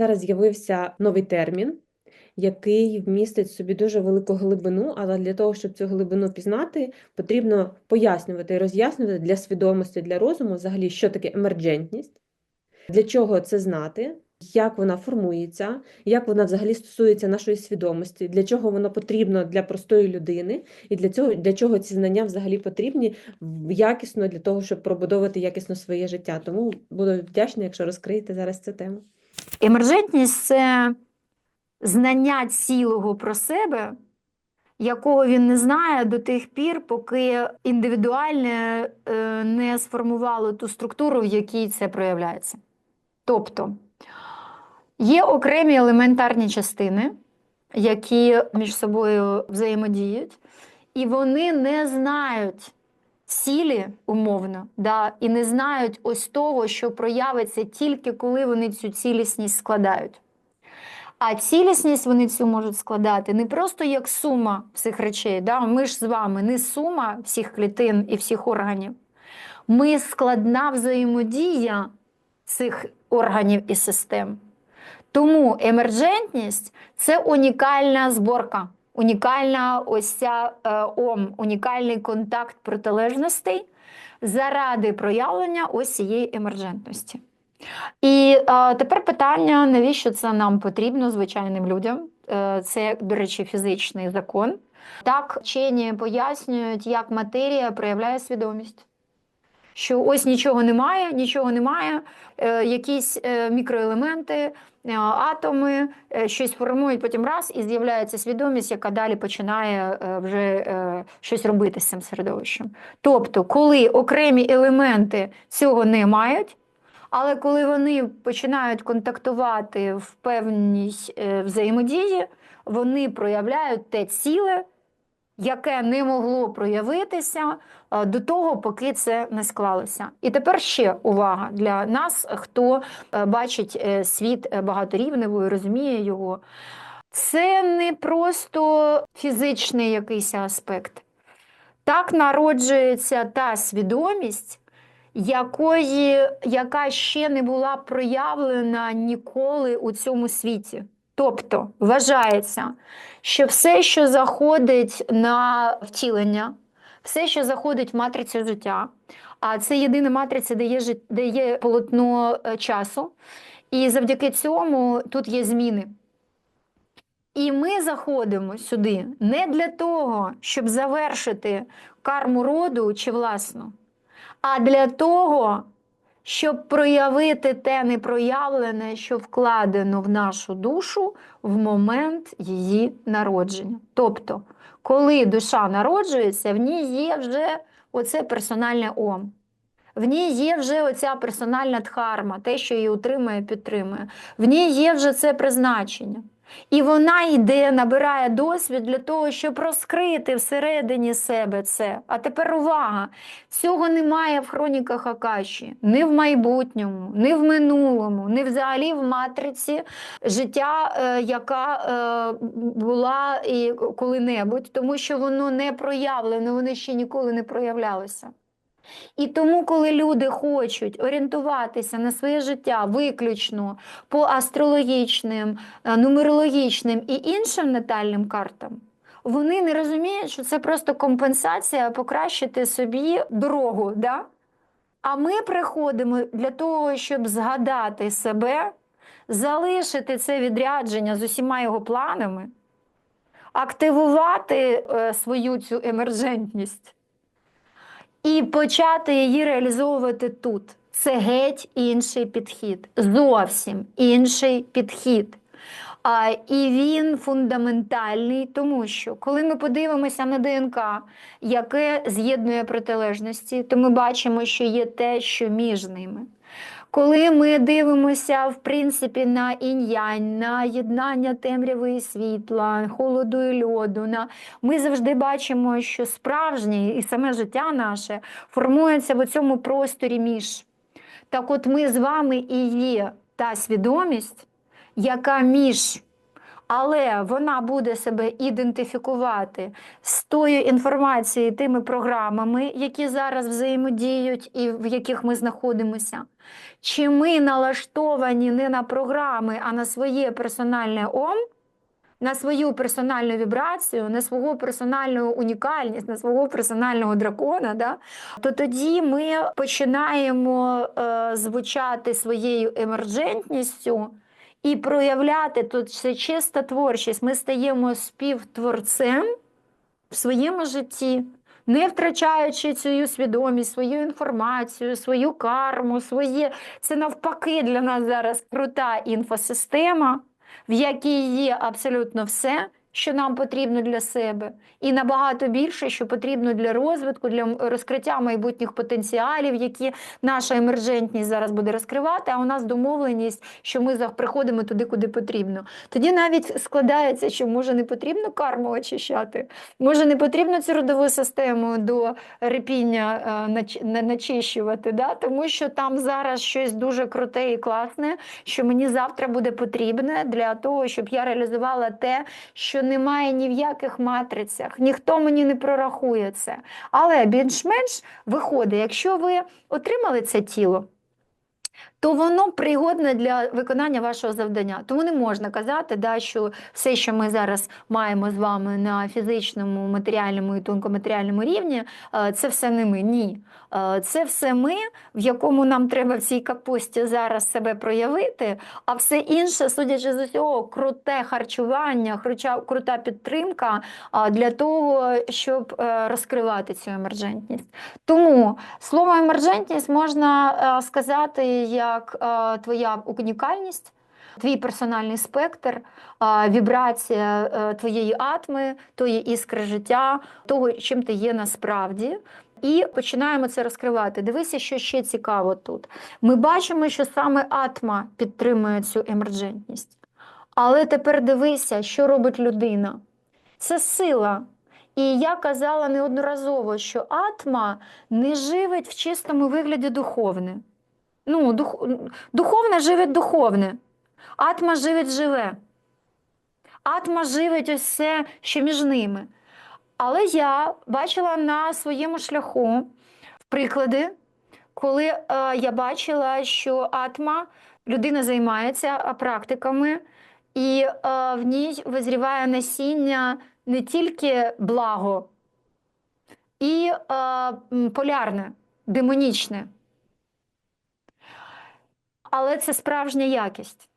Зараз з'явився новий термін, який вмістить собі дуже велику глибину, але для того, щоб цю глибину пізнати, потрібно пояснювати і роз'яснювати для свідомості, для розуму взагалі, що таке емерджентність, для чого це знати, як вона формується, як вона взагалі стосується нашої свідомості, для чого воно потрібно для простої людини, і для цього для чого ці знання взагалі потрібні якісно для того, щоб пробудовувати якісно своє життя. Тому буду вдячна, якщо розкриєте зараз цю тему. Емерджентність це знання цілого про себе, якого він не знає до тих пір, поки індивідуальне е, не сформувало ту структуру, в якій це проявляється. Тобто є окремі елементарні частини, які між собою взаємодіють, і вони не знають цілі умовно, да, і не знають ось того, що проявиться тільки коли вони цю цілісність складають. А цілісність вони цю можуть складати не просто як сума всіх речей. Да? Ми ж з вами не сума всіх клітин і всіх органів. Ми складна взаємодія цих органів і систем. Тому емерджентність це унікальна зборка, унікальна ось ця е, ом, унікальний контакт протилежностей заради проявлення ось цієї емерджентності. І е, тепер питання, навіщо це нам потрібно звичайним людям? Е, це, до речі, фізичний закон. Так, вчені пояснюють, як матерія проявляє свідомість. Що ось нічого немає, нічого немає, е, якісь е, мікроелементи, атоми е, щось формують, потім раз, і з'являється свідомість, яка далі починає е, вже е, щось робити з цим середовищем. Тобто, коли окремі елементи цього не мають, але коли вони починають контактувати в певній е, взаємодії, вони проявляють те ціле, яке не могло проявитися е, до того, поки це не склалося. І тепер ще увага для нас, хто е, бачить е, світ е, багаторівневий, розуміє його. Це не просто фізичний якийсь аспект. Так народжується та свідомість, якої, яка ще не була проявлена ніколи у цьому світі. Тобто вважається, що все, що заходить на втілення, все, що заходить в матрицю життя, а це єдина матриця, де є, де є полотно е, часу, і завдяки цьому тут є зміни. І ми заходимо сюди не для того, щоб завершити карму роду чи власну, а для того, щоб проявити те непроявлене, що вкладено в нашу душу в момент її народження. Тобто, коли душа народжується, в ній є вже оце персональне ом. В ній є вже оця персональна дхарма, те, що її утримує, підтримує. В ній є вже це призначення. І вона йде, набирає досвід для того, щоб розкрити всередині себе це. А тепер увага! Цього немає в хроніках Акаші, ні в майбутньому, ні в минулому, ні взагалі в матриці життя, е, яка е, була і коли-небудь, тому що воно не проявлено, воно ще ніколи не проявлялося. І тому, коли люди хочуть орієнтуватися на своє життя виключно по астрологічним, е, нумерологічним і іншим натальним картам, вони не розуміють, що це просто компенсація покращити собі дорогу. Да? А ми приходимо для того, щоб згадати себе, залишити це відрядження з усіма його планами, активувати е, свою цю емерджентність і почати її реалізовувати тут. Це геть інший підхід, зовсім інший підхід. А, і він фундаментальний, тому що коли ми подивимося на ДНК, яке з'єднує протилежності, то ми бачимо, що є те, що між ними. Коли ми дивимося в принципі на інь-янь, на єднання темряви і світла, холоду і льоду, на... ми завжди бачимо, що справжнє і саме життя наше формується в цьому просторі між. Так от ми з вами і є та свідомість, яка між але вона буде себе ідентифікувати з тою інформацією, тими програмами, які зараз взаємодіють і в яких ми знаходимося. Чи ми налаштовані не на програми, а на своє персональне ом, на свою персональну вібрацію, на свого персональну унікальність, на свого персонального дракона, да? то тоді ми починаємо е, звучати своєю емерджентністю і проявляти тут це чиста творчість. Ми стаємо співтворцем в своєму житті. Не втрачаючи цю свідомість, свою інформацію, свою карму, своє це навпаки для нас зараз крута інфосистема, в якій є абсолютно все, що нам потрібно для себе, і набагато більше, що потрібно для розвитку, для розкриття майбутніх потенціалів, які наша емержентність зараз буде розкривати. А у нас домовленість, що ми приходимо туди, куди потрібно. Тоді навіть складається, що може не потрібно карму очищати, може не потрібно цю родову систему до репіння е, нач- на- начищувати, да? тому що там зараз щось дуже круте і класне, що мені завтра буде потрібне для того, щоб я реалізувала те, що немає ні в яких матрицях, ніхто мені не прорахує це. Але більш-менш виходить, якщо ви отримали це тіло, то воно пригодне для виконання вашого завдання. Тому не можна казати, да, що все, що ми зараз маємо з вами на фізичному, матеріальному і тонкоматеріальному рівні, е, це все не ми. Ні. Е, Це все ми, в якому нам треба в цій капусті зараз себе проявити, а все інше, судячи з усього, круте харчування, крута підтримка для того, щоб е, розкривати цю емержентність. Тому слово емержентність можна е, сказати як е, твоя унікальність. Твій персональний спектр, вібрація е, твоєї атми, тої іскри життя, того, чим ти є насправді. І починаємо це розкривати. Дивися, що ще цікаво тут. Ми бачимо, що саме атма підтримує цю емерджентність. Але тепер дивися, що робить людина. Це сила. І я казала неодноразово, що атма не живить в чистому вигляді духовне. Ну, дух... Духовне живить духовне. Атма живить живе. Атма живить ось все, що між ними. Але я бачила на своєму шляху приклади, коли е, я бачила, що атма, людина займається практиками, і е, в ній визріває насіння не тільки благо, і е, полярне, демонічне. Але це справжня якість.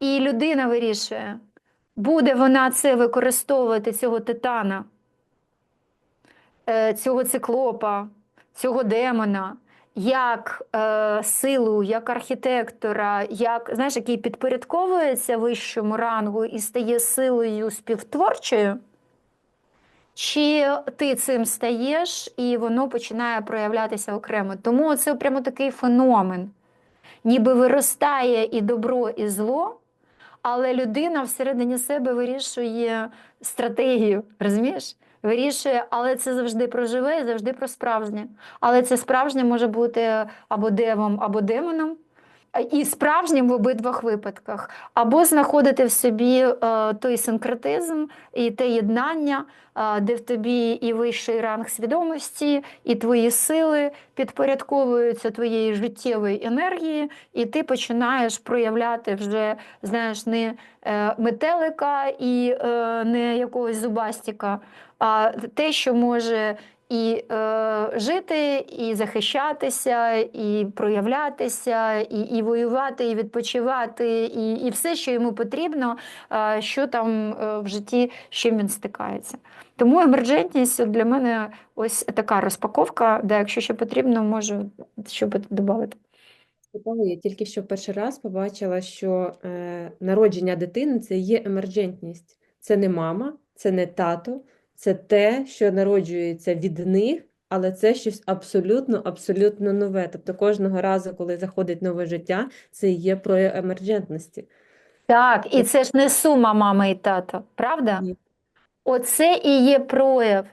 І людина вирішує, буде вона це використовувати, цього титана, е, цього циклопа, цього демона, як е, силу, як архітектора, як, знаєш, який підпорядковується вищому рангу і стає силою співтворчою. Чи ти цим стаєш, і воно починає проявлятися окремо. Тому це прямо такий феномен. Ніби виростає і добро, і зло, але людина всередині себе вирішує стратегію, розумієш? Вирішує, але це завжди про живе завжди про справжнє. Але це справжнє може бути або девом, або демоном. І справжнім в обидвох випадках, або знаходити в собі е, той синкретизм і те єднання, е, де в тобі і вищий ранг свідомості, і твої сили підпорядковуються твоєї життєвої енергії, і ти починаєш проявляти вже знаєш, не е, метелика і не якогось зубастика, а те, що може і е, жити, і захищатися, і проявлятися, і, і воювати, і відпочивати, і, і все, що йому потрібно, е, що там е, в житті, з чим він стикається. Тому емерджентність для мене ось така розпаковка, де якщо ще потрібно, можу що додати. Я тільки що перший раз побачила, що е, народження дитини це є емерджентність. Це не мама, це не тато, це те, що народжується від них, але це щось абсолютно, абсолютно нове. Тобто кожного разу, коли заходить нове життя, це є прояв емерджентності. Так, і це ж не сума мами і тата, правда? Ні. Оце і є прояв.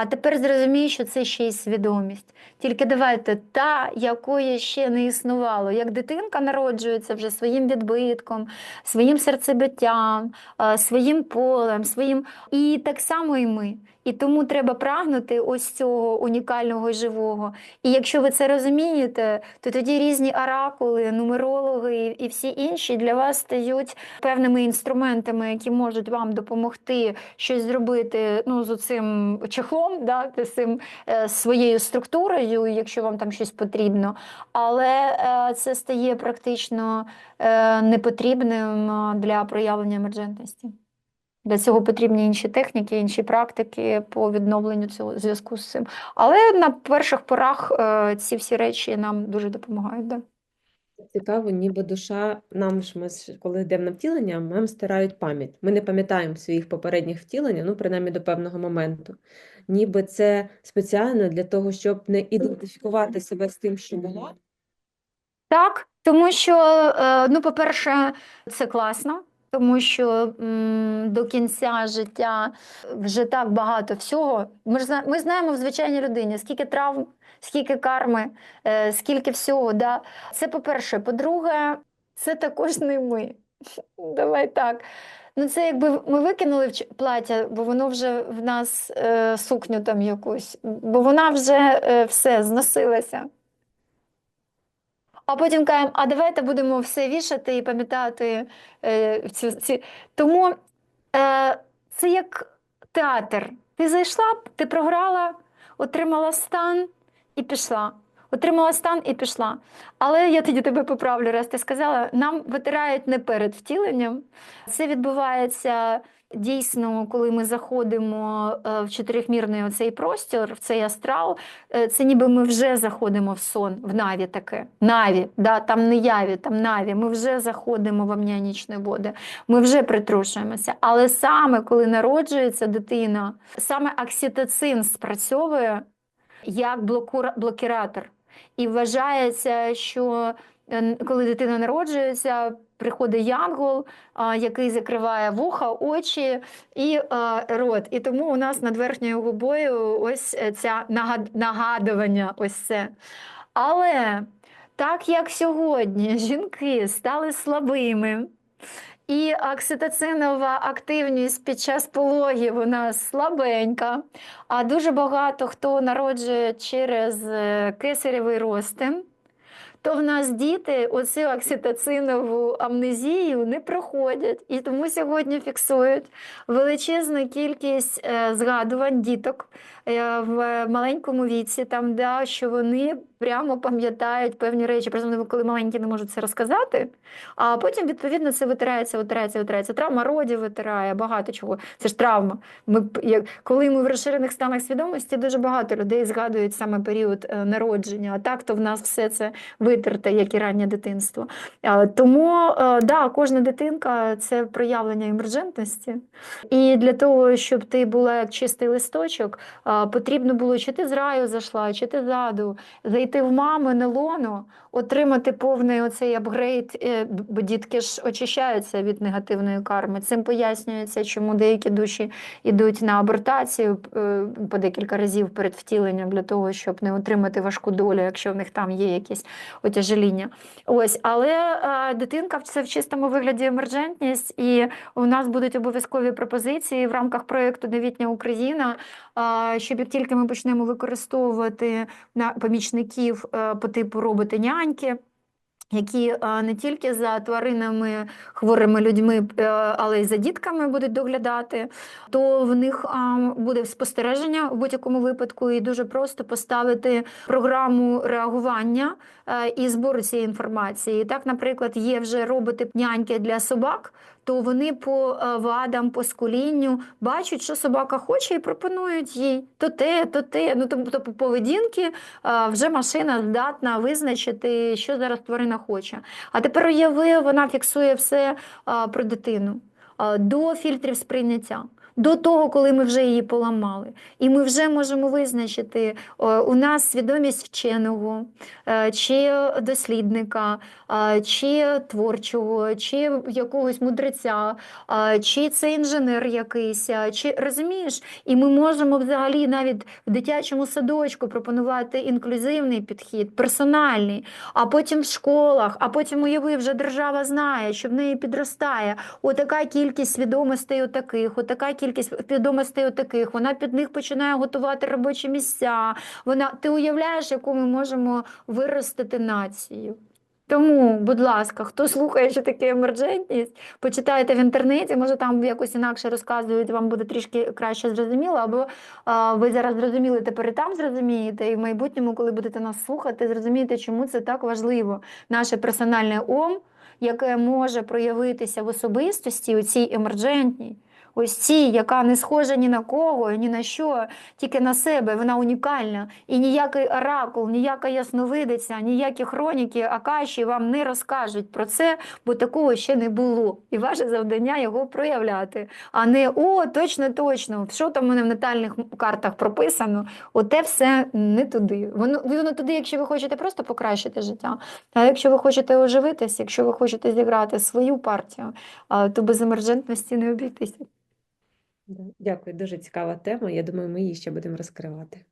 А тепер зрозумію, що це ще й свідомість. Тільки давайте та, якої ще не існувало. Як дитинка народжується вже своїм відбитком, своїм серцебиттям, е, своїм полем, своїм. І так само і ми. І тому треба прагнути ось цього унікального живого. І якщо ви це розумієте, то тоді різні оракули, нумерологи і всі інші для вас стають певними інструментами, які можуть вам допомогти щось зробити ну, з цим чехлом, да, з цим е, своєю структурою, якщо вам там щось потрібно. Але е, це стає практично е, непотрібним для проявлення емерджентності. Для цього потрібні інші техніки, інші практики по відновленню цього зв'язку з цим. Але на перших порах е, ці всі речі нам дуже допомагають. Да. Цікаво, ніби душа, нам ж ми коли йдемо на втілення, нам стирають пам'ять. Ми не пам'ятаємо своїх попередніх втілень, ну, принаймні до певного моменту. Ніби це спеціально для того, щоб не ідентифікувати себе з тим, що було. Так, тому що, е, ну, по-перше, це класно, тому що м, до кінця життя вже так багато всього. Ми ж ми знаємо в звичайній людині, скільки травм, скільки карми, е, скільки всього. Да? Це по-перше. По-друге, це також не ми. Давай так. Ну, це якби ми викинули в плаття, бо воно вже в нас е, сукню там якусь, бо вона вже е, все зносилася. А потім кажемо, а давайте будемо все вішати і пам'ятати е, цю, ці. Тому е, це як театр. Ти зайшла, ти програла, отримала стан і пішла. Отримала стан і пішла. Але я тоді тебе поправлю, раз ти сказала, нам витирають не перед втіленням. Це відбувається дійсно, коли ми заходимо е, в чотирьохмірний оцей простір, в цей астрал. Е, Це ніби ми вже заходимо в сон, в наві таке. Наві, да, там не яві, там наві. Ми вже заходимо в амніанічні води, ми вже притрушуємося. Але саме коли народжується дитина, саме окситоцин спрацьовує як блокіратор. І вважається, що е, коли дитина народжується, приходить янгол, який закриває вуха, очі і рот. І тому у нас над верхньою губою ось е, нагад- нагадування. Ось це. Але так як сьогодні жінки стали слабими, і окситоцинова активність під час пологів у нас слабенька, а дуже багато хто народжує через е, кесаревий розтин, то в нас діти оцю окситоцинову амнезію не проходять. І тому сьогодні фіксують величезну кількість е, згадувань діток е, в маленькому віці, там, да, що вони прямо пам'ятають певні речі. Просто вони, коли маленькі не можуть це розказати, а потім, відповідно, це витирається, витирається, витирається. Травма родів витирає, багато чого. Це ж травма. Ми, коли ми в розширених станах свідомості, дуже багато людей згадують саме період е, народження. А так то в нас все це витерте, як і раннє дитинство. Тому е, да, кожна дитинка це проявлення емерджентності. І для того, щоб ти була як чистий листочок, потрібно було чи ти з раю зайшла, чи ти ззаду, зайти в мамине лоно, отримати повний оцей апгрейд, е, бо дітки ж очищаються від негативної карми. Цим пояснюється, чому деякі душі йдуть на абортацію е, по декілька разів перед втіленням для того, щоб не отримати важку долю, якщо в них там є якісь отяжеління. Ось, але дитинка це в чистому вигляді емерджентність, і у нас будуть обов'язкові пропозиції в рамках проєкту Новітня Україна, щоб як тільки ми почнемо використовувати на помічників е, по типу роботи-няньки. Які е, не тільки за тваринами, хворими людьми, е, але й за дітками будуть доглядати, то в них буде спостереження в будь-якому випадку, і дуже просто поставити програму реагування і збору цієї інформації. Так, наприклад, є вже роботи-няньки для собак, то вони по е, вадам, по скулінню бачать, що собака хоче, і пропонують їй то те, то те. Ну тобто по поведінки е, вже машина здатна визначити, що зараз тварина хоче. А тепер уяви, вона фіксує все е, про дитину. До фільтрів сприйняття. До того, коли ми вже її поламали. І ми вже можемо визначити, е, у нас свідомість вченого, е, чи дослідника, е, чи творчого, чи якогось мудреця, чи це інженер якийсь, чи розумієш? І ми можемо взагалі навіть в дитячому садочку пропонувати інклюзивний підхід, персональний, а потім в школах, а потім уяви, вже держава знає, що в неї підростає отака кількість свідомостей отаких, отака кількість свідомостей отаких, вона під них починає готувати робочі місця. Вона, ти уявляєш, яку ми можемо виростити націю. Тому, будь ласка, хто слухає, що таке емерджентність, почитайте в інтернеті, може там якось інакше розказують, вам буде трішки краще зрозуміло, або а, ви зараз зрозуміли, тепер і там зрозумієте, і в майбутньому, коли будете нас слухати, зрозумієте, чому це так важливо. Наше персональне ом, яке може проявитися в особистості, у цій емерджентній, ось цій, яка не схожа ні на кого, ні на що, тільки на себе, вона унікальна. І ніякий оракул, ніяка ясновидиця, ніякі хроніки, акаші вам не розкажуть про це, бо такого ще не було. І ваше завдання його проявляти. А не о, точно, точно, що там у мене в натальних картах прописано, оте все не туди. Воно, воно туди, якщо ви хочете просто покращити життя. А якщо ви хочете оживитись, якщо ви хочете зіграти свою партію, то без емерджентності не обійтися. Дякую, дуже цікава тема. Я думаю, ми її ще будемо розкривати.